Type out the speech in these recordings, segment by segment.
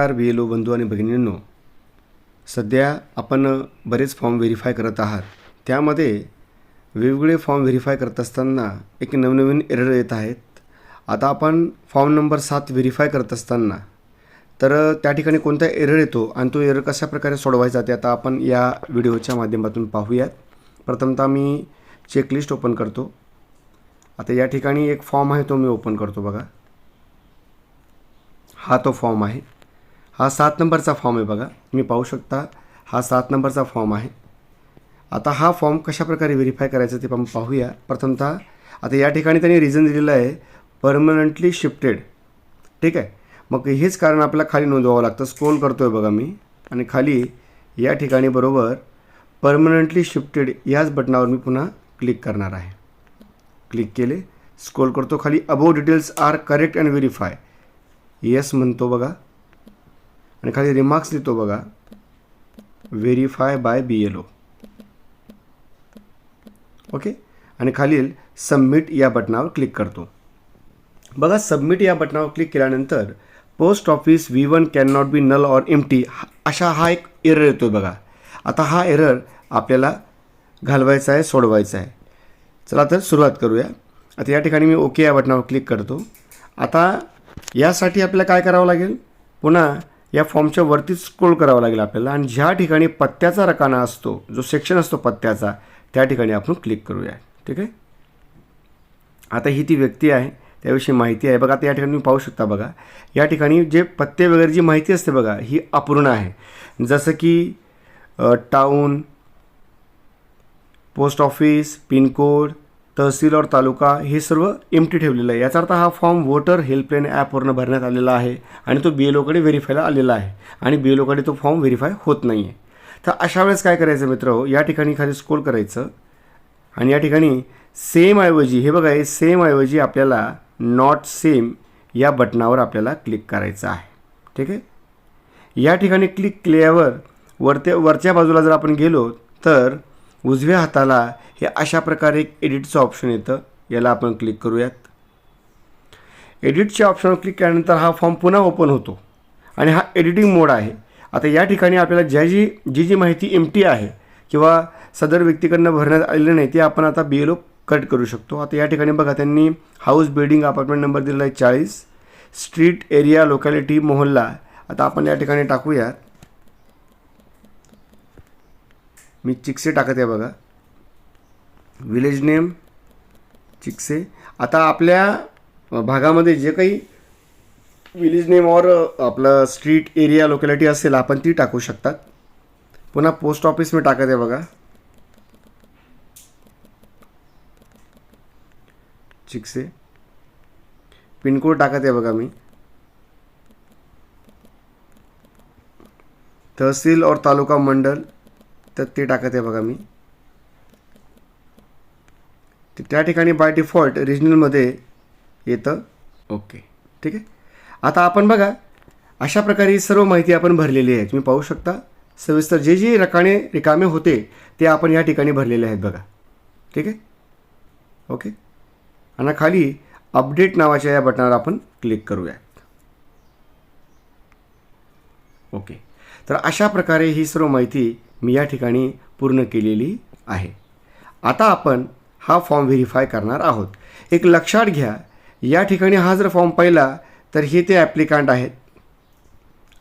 नमस्कार बी एल ओ बंधू आणि भगिनींनो सध्या आपण बरेच फॉर्म व्हेरीफाय करत आहात. त्यामध्ये वेगवेगळे फॉर्म व्हेरीफाय करत असताना एक नवनवीन एरर येत आहेत. आता आपण फॉर्म नंबर सात व्हेरीफाय करत असताना तर त्या ठिकाणी कोणता एरर येतो आणि तो एरर कशा प्रकारे सोडवायचा ते आता आपण या व्हिडिओच्या माध्यमातून पाहूयात. प्रथमतः मी चेकलिस्ट ओपन करतो. आता या ठिकाणी एक फॉर्म आहे तो मी ओपन करतो बघा. हा तो फॉर्म आहे. हा सात नंबरचा फॉर्म आहे बघा. तुम्ही पाहू शकता हा सात नंबरचा फॉर्म आहे. आता हा फॉर्म कशा प्रकारे व्हेरीफाय करायचं ते आपण पाहूया. प्रथमतः आता या ठिकाणी त्यांनी रिझन दिलेलं आहे परमनंटली शिफ्टेड ठीक आहे? मग हेच कारण आपल्याला खाली नोंदवावं लागतं. स्क्रोल करतो आहे बघा मी. आणि खाली या ठिकाणी बरोबर परमनंटली शिफ्टेड याच बटनावर मी पुन्हा क्लिक करणार आहे. क्लिक केले. स्क्रोल करतो. खाली above details are correct and verify yes म्हणतो बघा. आणि खाली रिमार्क्स लिहितो बघा. Verify by B L O okay आणि खालील सबमिट या बटनावर क्लिक करतो. बघा सबमिट या बटनावर क्लिक केल्यानंतर post office V one can not be null or empty अशा हा एक एरर येतो आहे बघा. आता हा एरर आपल्याला घालवायचा आहे सोडवायचा आहे. चला तर सुरुवात करूया. आता या ठिकाणी मी ओके या बटनावर क्लिक करतो. आता यासाठी आपल्याला काय करावं लागेल? पुन्हा या फॉर्मच्या वरतीच स्क्रोल करावं लागेल आपल्याला. आणि ज्या ठिकाणी पत्त्याचा रकाना असतो जो सेक्शन असतो पत्त्याचा त्या ठिकाणी आपण क्लिक करूया. ठीक आहे? आता ही ती व्यक्ती आहे त्याविषयी माहिती आहे. बघा आता या ठिकाणी तुम्ही पाहू शकता बघा. या ठिकाणी जे पत्ते वगैरे जी माहिती असते बघा ही अपूर्ण आहे. जसं की टाऊन पोस्ट ऑफिस पिनकोड तहसील और तालुका हे सर्व एमटी ठेवलेलं आहे. याचा अर्थ हा फॉर्म वोटर हेल्पलाईन ॲपवरनं भरण्यात आलेला आहे आणि तो बी एल ओकडे व्हेरीफायला आलेला आहे आणि बी एल ओकडे तो फॉर्म व्हेरीफाय होत नाही आहे तर अशा वेळेस काय करायचं मित्र? या ठिकाणी खाली स्कोल करायचं आणि या ठिकाणी सेम ऐवजी हे बघा हे सेम ऐवजी आपल्याला नॉट सेम या बटनावर आपल्याला क्लिक करायचं आहे. ठीक आहे? या ठिकाणी क्लिक केल्यावर वरत्या वरच्या बाजूला जर आपण गेलो तर उजव्या हाताला हे अशा प्रकारे एक एडिटचं ऑप्शन येतं. याला आपण क्लिक करूयात. एडिटच्या ऑप्शनवर क्लिक केल्यानंतर हा फॉर्म पुन्हा ओपन होतो. आणि हा एडिटिंग मोड आहे. आता या ठिकाणी आपल्याला ज्या जी जी जी माहिती एम टी आहे किंवा सदर व्यक्तीकडनं भरण्यात आलेलं नाही ते आपण आता बी एल ओ कट करू शकतो. आता या ठिकाणी बघा त्यांनी हाऊस बिल्डिंग अपार्टमेंट नंबर दिलेला आहे चाळीस. स्ट्रीट एरिया लोकॅलिटी मोहल्ला. आता आपण या ठिकाणी टाकूयात. मी चिक्से टाकत आहे बघा. विलेज नेम चिक्से. आता आपल्या भागामध्ये जे काही विलेज नेम और आपलं स्ट्रीट एरिया लोकॅलिटी असेल आपण ती टाकू शकतात. पुन्हा पोस्ट ऑफिस मी टाकत आहे बघा. चिक्से. पिनकोड टाकत आहे बघा मी. तहसील और तालुका मंडल. तर ते टाकत आहे बघा मी. ते त्या ठिकाणी बाय डिफॉल्ट रिजनलमध्ये येतं. ओके. ठीक आहे? आता आपण बघा अशा प्रकारे ही सर्व माहिती आपण भरलेली आहे. तुम्ही पाहू शकता. सविस्तर जे जे रकाने रिकामे होते ते आपण या ठिकाणी भरलेले आहेत बघा. ठीक आहे? ओके? आणि खाली अपडेट नावाच्या या बटनावर आपण क्लिक करूयात ओके. तर अशा प्रकारे ही सर्व माहिती मी या ठिकाणी पूर्ण केलेली आहे. आता आपण हा फॉर्म व्हेरीफाय करणार आहोत. एक लक्षात घ्या या ठिकाणी हा जर फॉर्म पाहिला तर हे ते ॲप्लिकांट आहेत.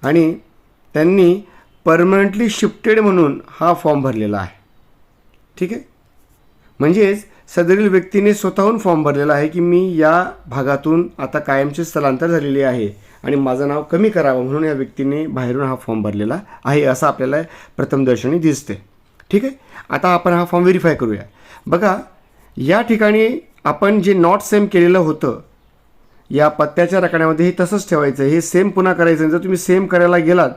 आणि त्यांनी परमनंटली शिफ्टेड म्हणून हा फॉर्म भरलेला आहे. ठीक आहे? म्हणजेच सदरील व्यक्तीने स्वतःहून फॉर्म भरलेला आहे की मी या भागातून आता कायमचे स्थलांतर झालेले आहे. आणि माझं नाव कमी करावं म्हणून या व्यक्तीने बाहेरून हा फॉर्म भरलेला आहे असं आपल्याला प्रथमदर्शनी दिसते. ठीक आहे? आता आपण हा फॉर्म व्हेरीफाय करूया. बघा या ठिकाणी आपण जे नॉट सेम केलेलं होतं या पत्त्याच्या रकण्यामध्ये हे तसंच ठेवायचं. हे सेम पुन्हा करायचं जर तुम्ही सेम करायला गेलात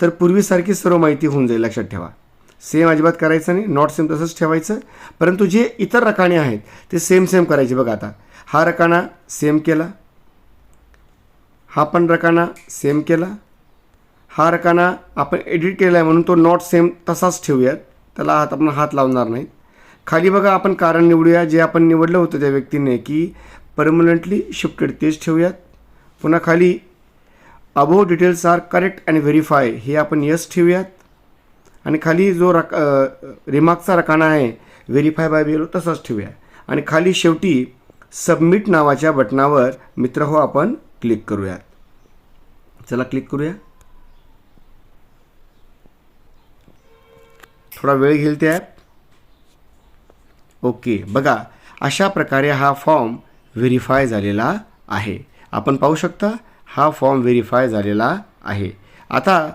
तर पूर्वीसारखी सर्व माहिती होऊन जाईल. लक्षात ठेवा. सेम अजिबात करायचं नाही नॉट सेम तसंच ठेवायचं. परंतु जे इतर रकाणे आहेत ते सेम सेम करायचे. बघा आता हा रकाना सेम केला. हा पण रकाना सेम केला. हा रकाना आपण एडिट केला आहे म्हणून तो नॉट सेम तसाच ठेवूयात. त्याला हात आपण हात लावणार नाहीत. खाली बघा आपण कारण निवडूया. जे आपण निवडलं होतं त्या व्यक्तीने की परमनंटली शिफ्टेड तेच ठेवूयात. पुन्हा खाली above details are correct and verify हे आपण यस ठेवूयात. आणि खाली जो रक रिमार्कचा रकाना आहे व्हेरीफाय बाय बिलो तसाच ठेवूया. आणि खाली शेवटी सबमिट नावाच्या बटनावर मित्र हो आपण क्लिक करूयात. चला क्लिक करूया. थोडा वेळ घेईल ते ॲप ओके बघा अशा प्रकारे हा फॉर्म व्हेरीफाय झालेला आहे. आपण पाहू शकता हा फॉर्म व्हेरीफाय झालेला आहे. आता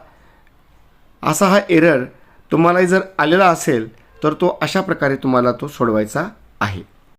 असा हा एरर तुम्हाला जर आलेला असेल तर तो अशा प्रकारे तुम्हाला तो सोडवायचा आहे.